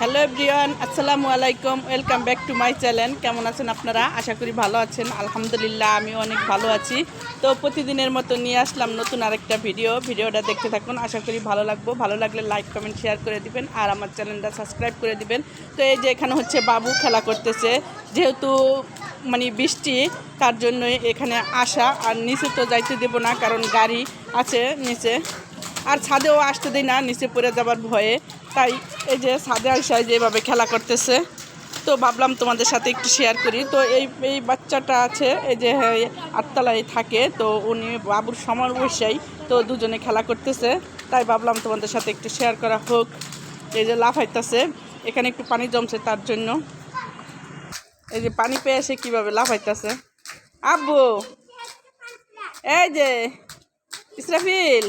Hello everyone, আসসালামু আলাইকুম, welcome back to my channel. কেমন আছেন আপনারা? আশা করি ভালো আছেন। আলহামদুলিল্লাহ আমি অনেক ভালো আছি। তো প্রতিদিনের মতো নিয়ে আসলাম নতুন আরেকটা ভিডিও। ভিডিওটা দেখতে থাকুন, আশা করি ভালো লাগবো। ভালো লাগলে লাইক, কমেন্ট, শেয়ার করে দিবেন আর আমার চ্যানেলটা সাবস্ক্রাইব করে দিবেন। তো এই যে এখানে হচ্ছে বাবু খেলা করতেছে। যেহেতু মানে বৃষ্টি, তার জন্য এখানে আসা। আর নিচে তো যাইতে দেবো না, কারণ গাড়ি আছে নিচে। আর ছাদেও আসতে দেয় না নিচে পড়ে যাবার ভয়ে। তাই এই যে ছাদে আসায় যে এভাবে খেলা করতেছে। তো ভাবলাম তোমাদের সাথে একটু শেয়ার করি। তো এই এই বাচ্চাটা আছে এই যে হ্যাঁ, আটতলায় থাকে তো উনি বাবুর সমবয়সাই তো দুজনে খেলা করতেছে। তাই ভাবলাম তোমাদের সাথে একটু শেয়ার করা হোক। এই যে লাফাইতেছে এখানে একটু পানি জমছে তার জন্য। এই যে পানি পেয়ে এসে কীভাবে লাফাইতেছে আব্বু! এই যে ইসরাফিল!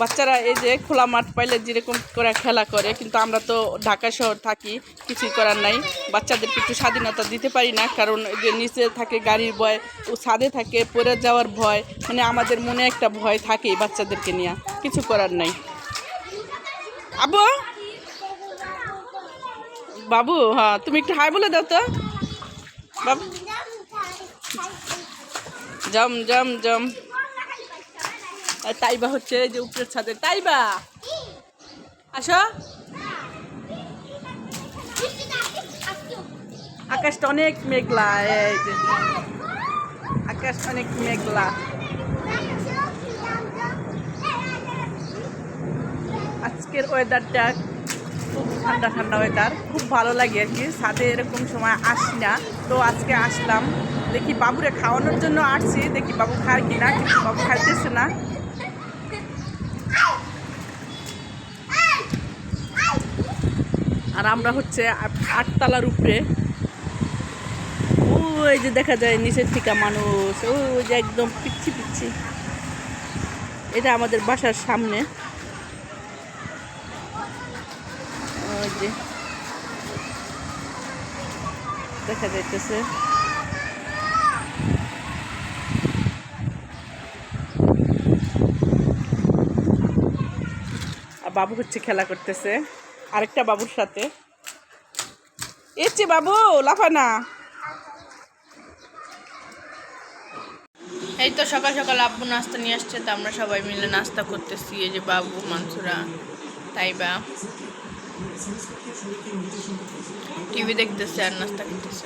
বাচ্চারা এই যে খোলা মাঠ পাইলে যেরকম করে খেলা করে, কিন্তু আমরা তো ঢাকা শহর থাকি, কিছুই করার নাই। বাচ্চাদেরকে একটু স্বাধীনতা দিতে পারি না, কারণ যে নিচে থাকে গাড়ির ভয়, ও ছাদে থাকে, পড়ে যাওয়ার ভয় মানে আমাদের মনে একটা ভয় থাকেই বাচ্চাদেরকে নিয়ে, কিছু করার নাই। আবু বাবু হ্যাঁ তুমি একটু হাই বলে দাও তো। বাবু। জম জম জম। আর তাইবা হচ্ছে যে উপরের ছাদে তাইবা! আসো। আকাশটা অনেক মেঘলা, এই যে। আকাশ অনেক মেঘলা। আজকের ওয়েদারটা খুব ঠান্ডা ঠান্ডা ওয়েদার খুব ভালো লাগে আর কি। ছাদে এরকম সময় আসি না। তো আজকে আসলাম। দেখি বাবুরে খাওয়ানোর জন্য আসছি। দেখি বাবু খায় কি না কিন্তু বাবু খাইতেছে না। আর আমরা হচ্ছে আট- আটতলার উপরে। ওই যে দেখা যায় নিচের থেকে মানুষ, ওই যে একদম পিচ্ছি পিচ্ছি। এটা আমাদের বাসার সামনে। ওই যে দেখা যাইতেছে। আর বাবু হচ্ছে খেলা করতেছে। আরেকটা বাবুর সাথে। এসছে বাবু লাফানা এই তো সকাল সকাল আব্বু নাস্তা নিয়ে আসছে তো আমরা সবাই মিলে নাস্তা করতেছি এই যে বাবু মানসুরা তাইবা। টিভি দেখতেছে আর নাস্তা করতেছে।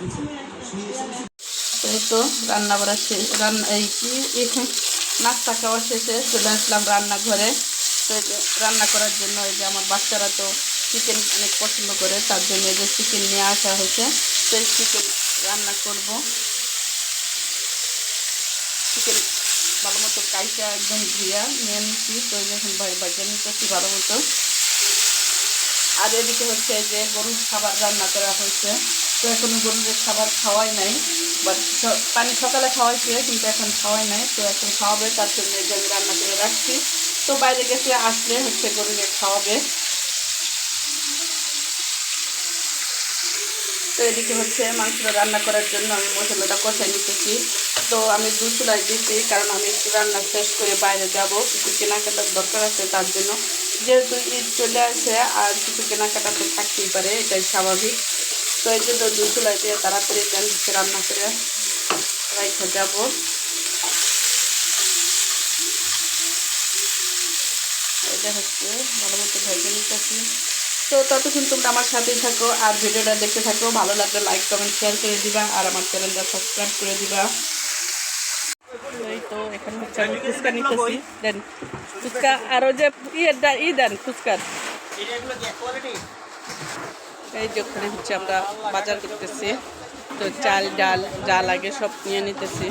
এই তো রান্না করা শেষ। রান্না এই কি এখানে নাস্তা খাওয়া শেষে চলে আসলাম রান্নাঘরে। তো রান্না করার জন্য এই যে আমার বাচ্চারা তো চিকেন অনেক পছন্দ করে, তার জন্য যে চিকেন নিয়ে আসা হয়েছে। এই চিকেন রান্না করব। চিকেন ভালো মতো কাইটা একদম ধুইয়া নিয়ে নিচ্ছি, তো এই যে এখন ভাজা নিতেছি ভালো মতো। আর এদিকে হচ্ছে যে গরুর খাবার রান্না করা হয়েছে। তো এখন গরুদের খাবার খাওয়াই নাই বাট পানি সকালে খাওয়াইছে, কিন্তু এখন খাওয়াই নাই, তো এখন খাওয়াবে, তার জন্য যে রান্না করে রাখছি। তো বাইরে গেছে, আসলে হচ্ছে গরুকে খাওয়াবে। তো এদিকে হচ্ছে, মাংসটা রান্না করার জন্য আমি মশলাটা কষাই নিতেছি। তো আমি দু চুলাই দিচ্ছি কারণ আমি একটু রান্না শেষ করে বাইরে যাব। কিছু কেনাকাটার দরকার আছে তার জন্য। যেহেতু ঈদ চলে আসে, আর কিছু কেনাকাটা তো থাকতেই পারে, এটাই স্বাভাবিক। তো এই জন্য দু চুলাই দিয়ে তাড়াতাড়ি রান্না করে রাইখে যাব। এটা হচ্ছে ভালো মতো ভেজে নিতেছি। তো ততক্ষণ তোমরা আমার সাথেই থাকো আর ভিডিওটা দেখতে থাকো। ভালো লাগলে লাইক কমেন্ট শেয়ার করে দিবা আর আমার চ্যানেলটা সাবস্ক্রাইব করে দিবা। তো এখানে হচ্ছে আমি ফুচকা নিতেছি। দেন ফুচকা আর ওই যে ই দেন ফুচকার। এই যে ওখানে হচ্ছে আমরা বাজার করতেছি। তো চাল ডাল যা লাগে সব নিয়ে নিতেছি।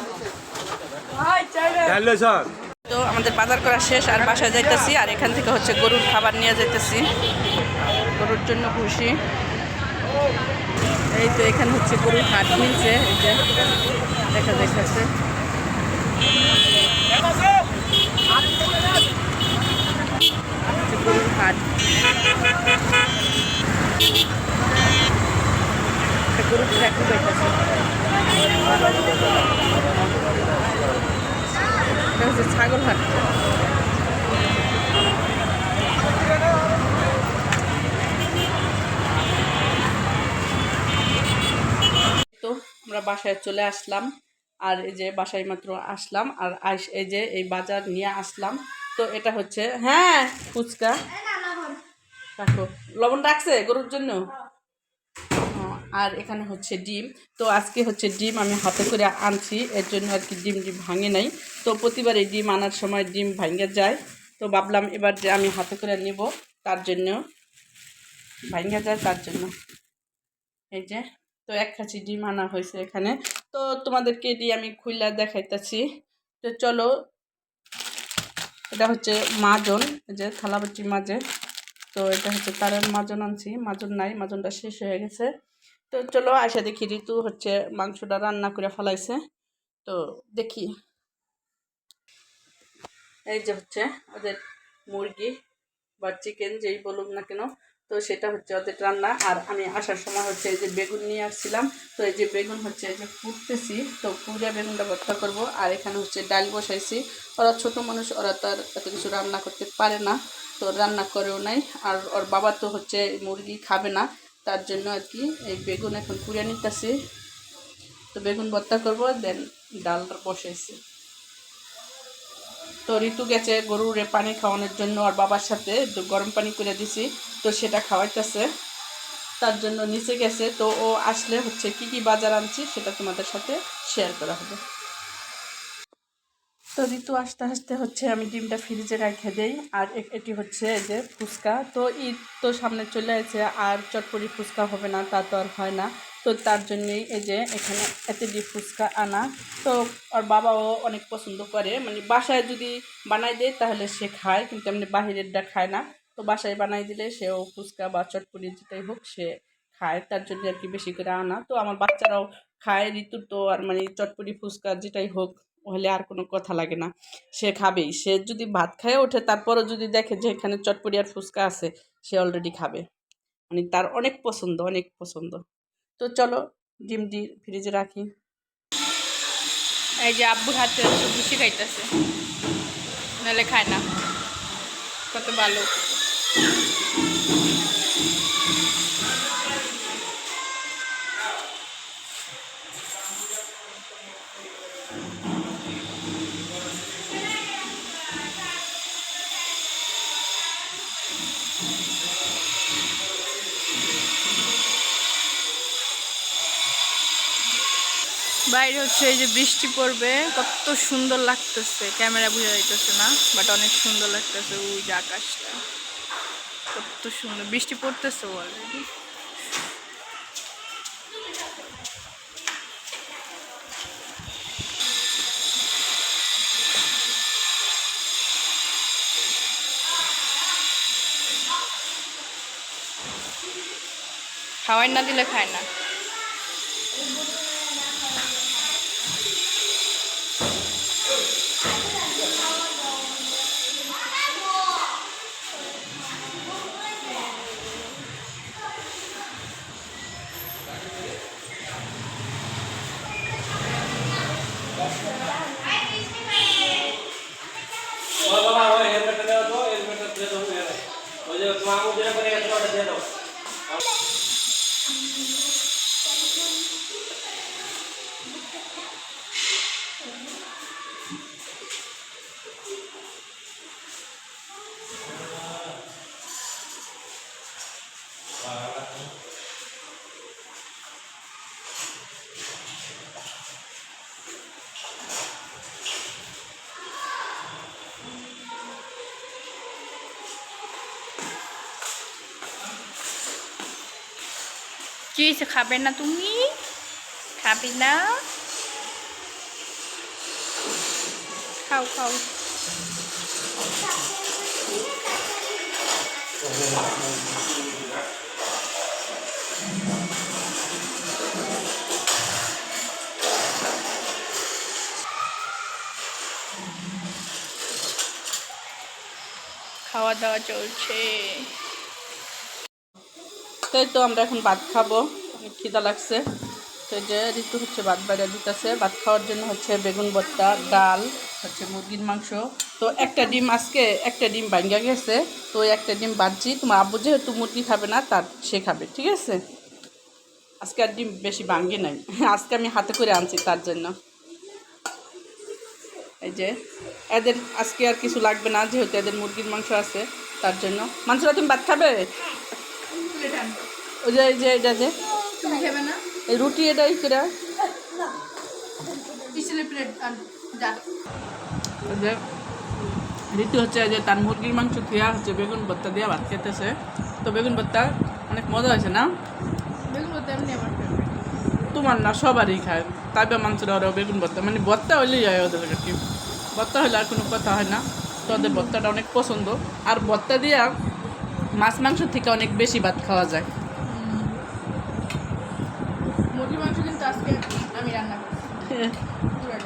তো আমাদের বাজার করা শেষ আর বাসায় যাইতেছি আর এখান থেকে হচ্ছে গরুর খাবার নিয়ে যাইতেছি। গরুর জন্য খুশি। এই তো এখানে হচ্ছে গরুর হাট মিলছে দেখা হচ্ছে গরুর হচ্ছে ছাগল হাট। আমরা বাসায় চলে আসলাম। আর এই যে বাসায় মাত্র আসলাম। আর এই যে এই বাজার নিয়ে আসলাম। তো এটা হচ্ছে হ্যাঁ ফুচকা। রাখো। লবণ রাখছে গরুর জন্য? আর এখানে হচ্ছে ডিম। তো আজকে হচ্ছে ডিম আমি হাতে করে আনছি। এর জন্য আর কি ডিম ডিম ভাঙে নাই। তো প্রতিবার এই ডিম আনার সময় ডিম ভাঙে যায়। তো ভাবলাম এবার যে আমি হাতে করে নিব, তার জন্য। ভাঙে যায় তার জন্য। এই যে তো এক খাঁচি ডিম আনা হয়েছে এখানে। তো তোমাদেরকে এটি আমি খুইলা দেখাইতেছি। তো চলো, এটা হচ্ছে মাজন যে থালাবাটি মাঝে। তো এটা হচ্ছে তারের মাজন আনছি, মাজন নাই, মাজনটা শেষ হয়ে গেছে। তো চলো আসা দেখি ঋতু হচ্ছে মাংসটা রান্না করে ফেলাইছে। তো দেখি। এই যে হচ্ছে ওদের মুরগি বা চিকেন যেই বলুক না কেন তো সেটা হচ্ছে ওদের রান্না। আর আমি আসার সময় হচ্ছে এই যে বেগুন নিয়ে আসছিলাম। তো এই যে বেগুন হচ্ছে এই যে ফুটতেছি তো পুরা বেগুনটা ভর্তা করব। আর এখানে হচ্ছে ডাল বসাইছি। ওরা ছোট মানুষ, ওরা তো আর এত কিছু রান্না করতে পারে না, তো রান্না করেও নাই। আর ওর বাবা তো হচ্ছে মুরগি খাবে না, তার জন্য আর কি এই বেগুন এখন পুড়ে নিতেছি। তো বেগুন ভর্তা করব, দেন ডাল বসাইছি। তো ঋতু গেছে গরুরে পানি খাওয়ানোর জন্য, আর বাবার সাথে গরম পানি করে দিছি। তো সেটা খাওয়াইতেছে। তার জন্য নিচে গেছে। তো ও আসলে হচ্ছে কি কি বাজার আনছি সেটা তোমাদের সাথে শেয়ার করা হবে। তো ঋতু আস্তে আস্তে হচ্ছে আমি ডিমটা ফ্রিজে রেখে দেই। আর এটি হচ্ছে যে ফুচকা। তো ঈদ তো সামনে চলে আছে আর চটপটি ফুচকা হবে না, তা তো আর হয় না। তো তার জন্যই এই যে এখানে এতটি ফুচকা আনা। তো আর বাবাও অনেক পছন্দ করে। মানে বাসায় যদি বানাই দেয় তাহলে সে খায়, কিন্তু এমনি বাহিরেরটা খায় না। তো বাসায় বানাই দিলে সেও ফুচকা বা চটপটি যেটাই হোক সে খায়, তার জন্য আর কি বেশি করে আনা। তো আমার বাচ্চারাও খায়, ঋতুর তো আর মানে চটপটি, ফুচকা যেটাই হোক, হলে আর কোনো কথা লাগে না। সে খাবেই। সে যদি ভাত খেয়ে ওঠে, তারপরও যদি দেখে যে এখানে চটপটি আর ফুচকা আছে, সে অলরেডি খাবে। মানে তার অনেক পছন্দ অনেক পছন্দ। তো চলো, ডিম ডি ফ্রিজে রাখি। এই যে আব্বুর হাতে সবজি শিখাইতেছে নাহলে খায় না। কত ভালো। বাইরে হচ্ছে এই যে বৃষ্টি পড়বে, কত সুন্দর লাগতেছে। ক্যামেরা বোঝা যাইতেছে না বাট অনেক সুন্দর লাগতেছে ওই যে আকাশটা। কত সুন্দর, বৃষ্টি পড়তেছে অলরেডি খাওয়াই না দিলে খায় না। ওই যে আঙুল যেটা করে গেছিল ওটা দিয়ে দাও। কি খাবে না তুমি? খাবে না? খাও খাও। খাওয়া দাওয়া চলছে। তো এই তো আমরা এখন ভাত খাব। খিদা লাগছে। তো যে ঋতু হচ্ছে ভাত বাইরে দিতেছে। ভাত খাওয়ার জন্য হচ্ছে বেগুন ভর্তা, ডাল, হচ্ছে মুরগির মাংস। তো একটা ডিম আজকে একটা ডিম ভাঙ্গা গেছে। তো একটা ডিম বাঁধছি তোমার আব্বু যেহেতু মুরগি খাবে না, তার সে খাবে, ঠিক আছে? আজকে আর ডিম বেশি ভাঙ্গি নাই। আজকে আমি হাতে করে আনছি তার জন্য। এই যে এদের আজকে আর কিছু লাগবে না, যেহেতু এদের মুরগির মাংস আছে তার জন্য। মাংসটা তুমি ভাত খাবে? ওই যে এই যে এটা যে। তুমি খাবে না? এই রুটি এটাই করে যে। রীতি হচ্ছে যে তার মুরগির মাংস দেওয়া হচ্ছে বেগুন ভত্তা দিয়ে ভাত খেতেছে। তো বেগুন ভত্তা অনেক মজা হয়েছে না? বেগুন করতে এমনি আমার। তোমার না সবারই খায় তাইবে মাংসটা ওরা বেগুন ভর্তা। মানে ভর্তা হইলেই হয় ওদের আর কি ভর্তা হলে আর কোনো কথা হয় না। তো ওদের ভর্তাটা অনেক পছন্দ। আর ভর্তা দিয়া মাছ মাংস থেকে অনেক বেশি ভাত খাওয়া যায় মুরগির মাংস কিন্তু আজকে আমি রান্না করছি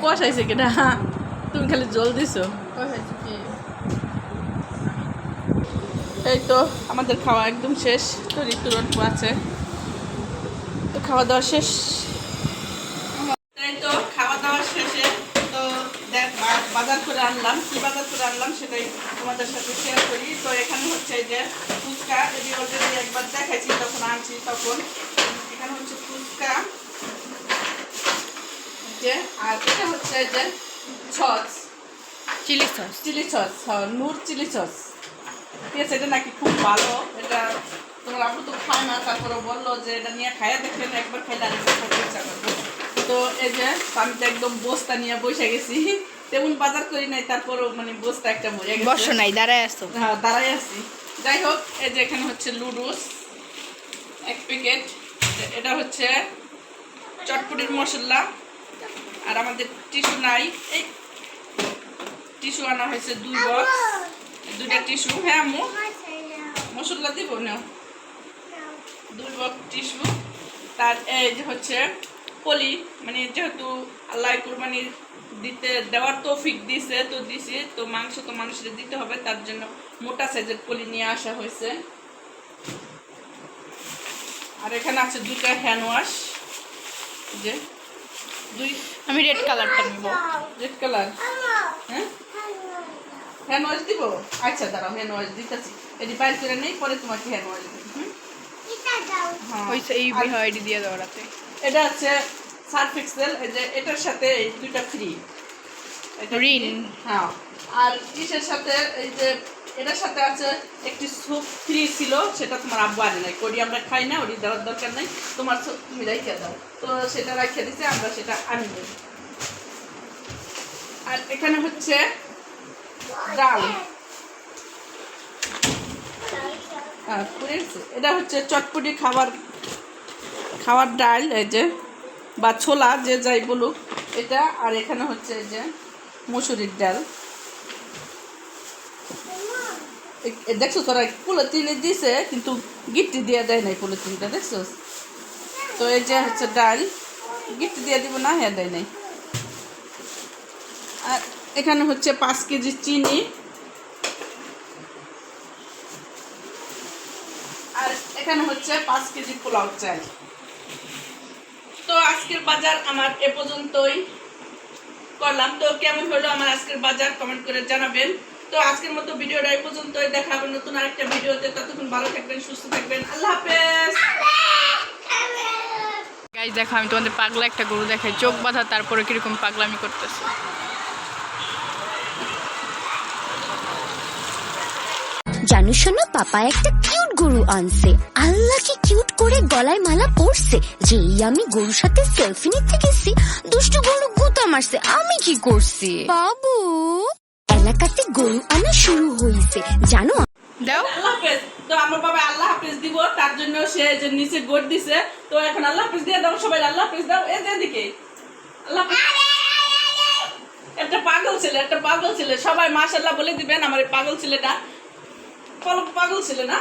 কষাইছে কিনা? তুমি খালি জল দিছো। এই তো আমাদের খাওয়া একদম শেষ। তো ঋতুর অল্প আছে। তো খাওয়া দাওয়া শেষ। এই তো খাওয়া দাওয়া শেষে তো দেখ বাজার করে আনলাম। কি বাজার করে আনলাম সেটাই তোমাদের সাথে শেয়ার করি। তো এখানে হচ্ছে যে ফুচকা। যদি অলরেডি একবার দেখাইছি তখন আনছি তখন। এখানে হচ্ছে ফুচকা যে আর এটা হচ্ছে যে sauce. Chilli sauce. Chilli sauce হ্যাঁ নূর চিলি সস ঠিক আছে এটা নাকি খুব ভালো। এটা তোমার আপু তো খায় না তারপরে বলল যে এটা নিয়ে খাইয়া দেখলেন একবার খাইলে আর একবার খেতে ইচ্ছা করবে। তো এই যে আমি তো একদম বস্তা নিয়ে বসে গেছি। তেমন বাজার করি নাই তারপরেও মানে বস্তা একটা বয়ে গেছে। বর্ষ নাই দাঁড়ায় আসো হ্যাঁ দাঁড়াই আছি। যাই হোক এই যে এখানে হচ্ছে লুডুস এক প্যাকেট। এটা হচ্ছে চটপটির মশলা। আর আমাদের টিস্যু নাই। এই টিস্যু আনা হয়েছে দুই বক্স দুইটা টিস্যু। হ্যাঁ আম্মু? মশলা দিব? না দুই বক্স টিস্যু। তার এই যে হচ্ছে পলি মানে যেহেতু আল্লাহ কুরবানি দিতে দেওয়ার তৌফিক দিছে তো দিছি। তো মাংস তো মানুষের দিতে হবে তার জন্য মোটা সাইজের পলি নিয়ে আসা হয়েছে। আর এখানে আছে দুইটা হ্যান্ড ওয়াশ যে। দুই আমি রেড কালারটা নিব। রেড কালার হ্যাঁ? হ্যান্ড ওয়াশ দিব? আচ্ছা দাঁড়াও হ্যান্ড ওয়াশ দিতেছি। এটি বাইর করে নেই পরে তোমাকে হ্যান্ড ওয়াশ দিব এই দিয়ে দৌড়াতে এটা হচ্ছে সার্ফ এক্সেল এই যে এটার সাথে এই দুইটা ফ্রি রিন। হ্যাঁ। আর কিসের সাথে এই যে এটার সাথে আছে একটি স্যুপ ফ্রি ছিল, সেটা তোমার আব্বু আনে নাই। করি আমরা খাই না, ওটি দেওয়ার দরকার নাই। তোমার স্যুপ তুমি রাইখে দাও। তো সেটা রাখিয়ে দিছে, আমরা সেটা আনি আর এখানে হচ্ছে ডাল। এটা হচ্ছে চটপটি খাবার খাওয়ার ডাল, এই যে, বা ছোলা, যে যাই বলুক। এটা, আর এখানে হচ্ছে এই যে মুসুরির ডাল এ- এ দেখছ, তোরা পোলিথিনে দিছে, কিন্তু গিফট দিয়ে দেয় নাই পোলিথিনটা দেখছ? তো এই যে হচ্ছে ডাল গিফট দিয়ে দিব না হ্যাঁ দেয় নাই। আর এখানে হচ্ছে পাঁচ কেজি চিনি। আর এখানে হচ্ছে পাঁচ কেজি পোলাও চাল। তো আজকের বাজার আমার এ পর্যন্তই। করলাম। তো কেমন হলো আমার আজকের বাজার? কমেন্ট করে জানাবেন। তো আজকের মতো ভিডিওটা এই পর্যন্তই। দেখা হবে নতুন আরেকটা ভিডিওতে। ততক্ষণ ভালো থাকবেন সুস্থ থাকবেন। আল্লাহ হাফেজ। গাইজ দেখো আমি তোমাদের পাগলা একটা গরু দেখাই। চোখ বাঁধা তারপরে কীরকম পাগলামি করতেছে। জানো শোনো পাপা একটা কিউট গরু আনছে। আল্লাহ কি কিউট করে গলায় মালা পরছে? যেই আমি গরুর সাথে সেলফি নিতে গেছি দুষ্টু গরু গুতা মারছে আমি কি করছি? বাবু এলাকাতে গরু আনা শুরু হয়েছে। জানো দাও। তো আমার বাবা আল্লাহ হাফেজ দিব তার জন্য সে যে নিচে গোট দিছে। তো এখন আল্লাহ হাফেজ দিয়ে দাও সবাই আল্লাহ হাফেজ দাও। এ দিকে আল্লাহ একটা পাগল ছেলে একটা পাগল ছেলে। সবাই মাশাল্লাহ বলে দিবেন আমার এই পাগল ছেলেটা। পাগল ছেলে না?